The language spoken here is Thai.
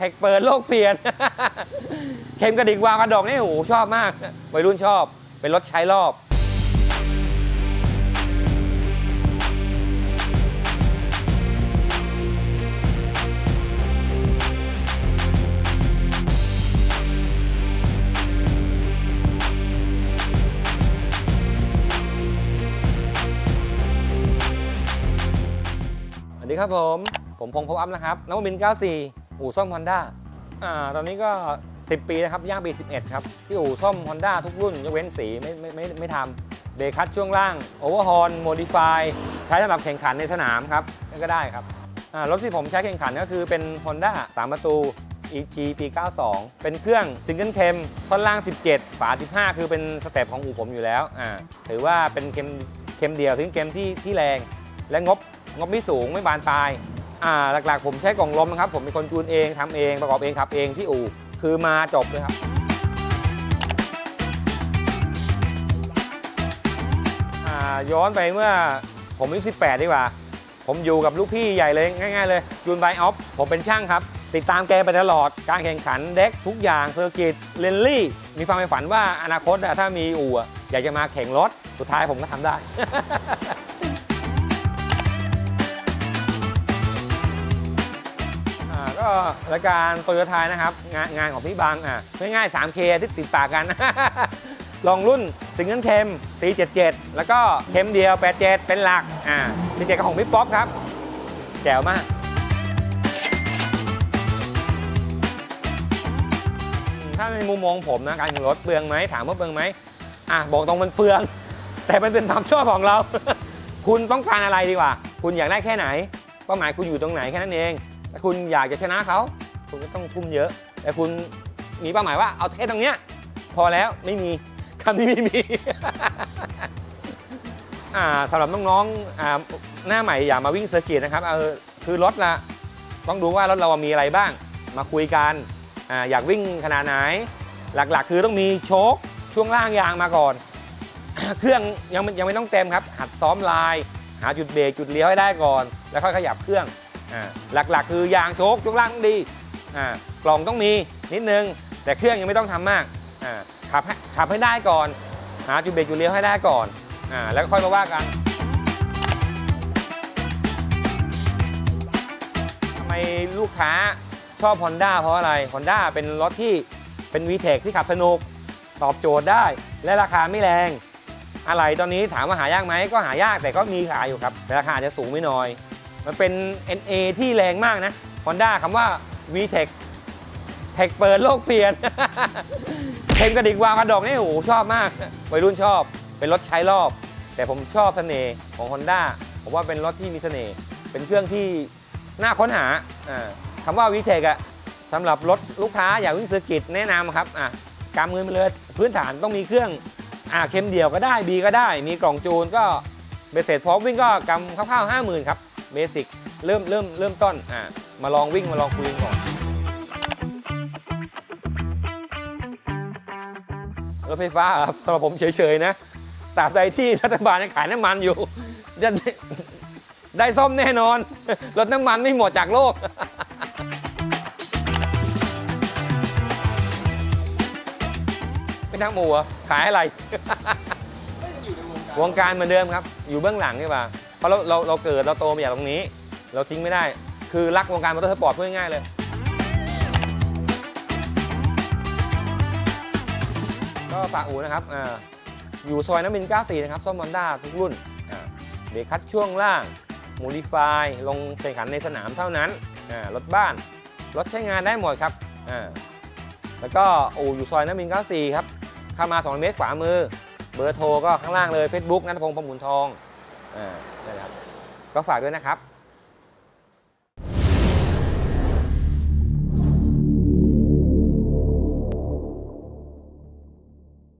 แท็กเปิดโลกเปลี่ยน เข็มกระดิ่งวางกระดกนี่โอ้โหชอบมากวัยรุ่นชอบ เป็นรถใช้รอบ สวัสดีครับผม ผมพงษ์พบอัพนะครับนวมินทร์94 อู่ซ่อมฮอนด้าตอนนี้ก็ 10 ปีนะครับย่างปี 11 ครับ ที่อู่ซ่อมฮอนด้าทุกรุ่นยกเว้นสีไม่ไม่ไม่ไม่ทำเบรคัตช่วงล่างโอเวอร์ฮอนโมดิฟายใช้สำหรับแข่งขันในสนามครับนั่นก็ได้ครับรถที่ผมใช้แข่งขันก็คือเป็น Honda 3 ประตู EG ปี 92 เป็นเครื่องซิงเกิลเคมท่อนล่าง 17 ฝา 15 คือเป็นสเต็ปของอู่ผมอยู่แล้วอ่าถือว่าเป็นเคมเคมเดียวซึ่งเคมที่ที่แรง และงบงบไม่สูงไม่บานปลาย อ่าหลักๆ ผมใช้กล่องลมนะครับ ผมเป็นคนจูนเองทำเองประกอบเองขับเองที่อู่คือมาจบเลยครับ อ่าย้อนไปเมื่อผมอายุ18 ดีกว่า ผมอยู่กับลูกพี่ใหญ่เลยง่าย ๆ เลยจูนไบออฟผมเป็นช่างครับ ติดตามแกไปตลอดการแข่งขันเด็กทุกอย่างเซอร์กิตเลนลี่ มีความฝันว่าอนาคตถ้ามีอู่อยากจะมาแข่งรถสุดท้ายผมก็ทำได้ อ่าก็รายการโตโยต้านะครับงานงานของพี่บางอะง่ายๆ 3K ที่ติดปากกัน ลองรุ่นสิงเกิลเค็ม477 แล้วก็เค็มเดียว 87 เป็นหลักอ่า47ก็ของพี่ป๊อปครับ แจ๋วมากถ้าในมุมมองผมนะการข่งรถเปลืองไหมถามว่าเปลืองไหมอะบอกตรงมันเปลือง แต่มันเป็นความชอบของเรา คุณต้องการอะไรดีกว่า คุณอยากได้แค่ไหนเป้าหมายคุณอยู่ตรงไหนแค่นั้นเอง ถ้าคุณอยากจะชนะเขาคุณก็ต้องทุ่มเยอะ แต่คุณมีเป้าหมายว่าเอาแค่ตรงเนี้ยพอแล้วไม่มีคำนี้ไม่มี อ่าสำหรับน้องๆอ่าหน้าใหม่อย่ามาวิ่งเซอร์กิตนะครับเออคือรถละต้องดูว่ารถเรามีอะไรบ้าง มาคุยกันอ่าอยากวิ่งขนาดไหน หลักๆ คือต้องมีโชคช่วงล่างยางมาก่อน เครื่องยังยังไม่ต้องเต็มครับ หัดซ้อมลาย หาจุดเบรกจุดเลี้ยวให้ได้ก่อน แล้วค่อยขยับเครื่อง หลักๆ คือยางโชคช่วงล่างต้องดีกล่องต้องมีนิดนึง แต่เครื่องยังไม่ต้องทำมากขับให้ขับให้ได้ก่อน หาจุดเบรกจุดเลี้ยวให้ได้ก่อนอแล้วก็ค่อยมาว่ากันทำไมลูกค้าชอบ Honda เพราะอะไร Honda เป็นรถที่เป็น VTEC ที่ขับสนุก ตอบโจทย์ได้ และราคาไม่แรง อะไรตอนนี้ถามว่าหายากไหมก็หายากแต่ก็มีขายอยู่ครับแต่ราคาจะสูงไม่น้อย มันเป็น NA ที่แรงมากนะ Honda คำว่า VTEC แท็กเปิดโลกเปลี่ยนเข็มกระดิ่งวางกระดอกนี่โอ้โหชอบมากวัยรุ่นชอบเป็นรถใช้รอบ แต่ผมชอบเสน่ห์ของ Honda ผมว่าเป็นรถที่มีเสน่ห์เป็นเครื่องที่น่าค้นหาอ่าคำว่า VTEC อะสำหรับรถลูกค้าอยากวิ่งเซอร์กิตแนะนำครับอะกำเงินไปเลยพื้นฐานต้องมีเครื่องอ่าเข็มเดียวก็ได้ B ก็ได้ มีกล่องจูนก็เบสเสร็จพร้อมวิ่งก็กำคร่าวๆห้าหมื่นครับ เบสิกเริ่มเริ่มเริ่มต้นอ่ามาลองวิ่งมาลองคุยกันก่อนรถไฟฟ้าครับสำหรับผมเฉยๆนะตราบใดที่รัฐบาลยังขายน้ำมันอยู่จะได้ซ่อมแน่นอน รถน้ำมันไม่หมดจากโลก ไม่ทั้งหมู่เหรอขายอะไรวงการเหมือนเดิมครับ อยู่เบื้องหลังนี่ป่ะ เพราะเราเราเราเกิดเราโตมาจากตรงนี้ เราทิ้งไม่ได้ คือรักวงการมอเตอร์สปอร์ตพูดง่ายๆเลย ก็ฝากอูนะครับอ่าอยู่ซอยน้ำมิน 94 นะครับซ่อมมอนด้าทุกรุ่นอ่าเบรกคัดช่วงล่างโมดิฟายลงแข่งขันในสนามเท่านั้นอ่ารถบ้าน รถใช้งานได้หมดครับอ่าแล้วก็อู่อยู่ซอยน้ำมิน 94 ครับเข้ามา 2 เมตรขวามือ เบอร์โทรก็ข้างล่างเลย Facebook นัทพงศ์ประมูลทอง อ่าใช่ครับ ก็ฝากด้วยนะครับ